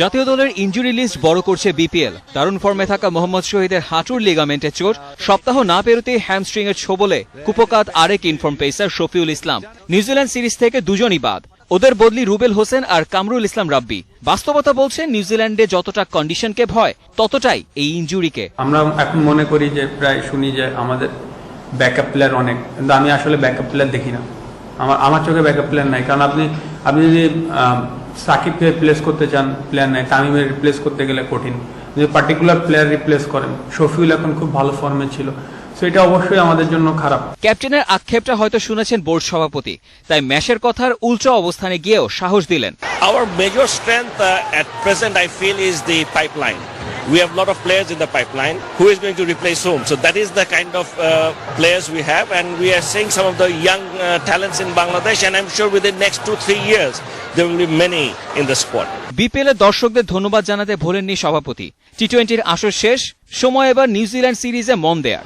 জাতীয় দলের injury list বড় করছে বিপিএল দারুণ ফর্মে থাকা মোহাম্মদ শহীদের হাঁটুর লিগামেন্টে চোট। সপ্তাহ না পেরোতেই হ্যামস্ট্রিং এর ছোবলে কুপকাত আরেক inform pacer Shafiul Islam. New Zealand series থেকে দুজনই বাদ। ওদের বদলি রুবেল হোসেন আর কামরুল ইসলাম রাব্বি। বাস্তবতা বলছে নিউজিল্যান্ডে যতটা কন্ডিশনকে ভয় ততটাই এই ইনজুরিকে আমরা এখন মনে করি যে প্রায় শুনি যে আমাদের ব্যাকআপ প্লেয়ার অনেক কিন্তু আমি আসলে ব্যাকআপ প্লেয়ার দেখি না। আমার আমার চোখে ব্যাকআপ প্লেয়ার নাই। কারণ আপনি আপনি যদি সাকিবকে রিপ্লেস করতে চান প্লেয়ার নাই তামিমের রিপ্লেস করতে গেলে কঠিন। যদি পার্টিকুলার প্লেয়ার রিপ্লেস করেন শফিউল এখন খুব ভালো ফর্মে ছিল। সো এটা অবশ্যই আমাদের জন্য খারাপ। ক্যাপ্টেনের আক্ষেপটা হয়তো শুনেছেন বোর্ড সভাপতি তাই ম্যাশের কথার উল্টো অবস্থানে গিয়েও সাহস দিলেন। Major strength uh, at present, I feel, is the pipeline. We have a lot of players in the pipeline. Who is going to replace whom? So that is the kind of uh, players we have, and we are seeing some of the young uh, talents in Bangladesh. And I'm sure within next two three years there will be many in the squad. BPL এর দর্শকদের ধন্যবাদ জানাতে ভোলেননি সভাপতি টি টোয়েন্টির আসর শেষ সময় এবার নিউজিল্যান্ড সিরিজে মন দেয়ার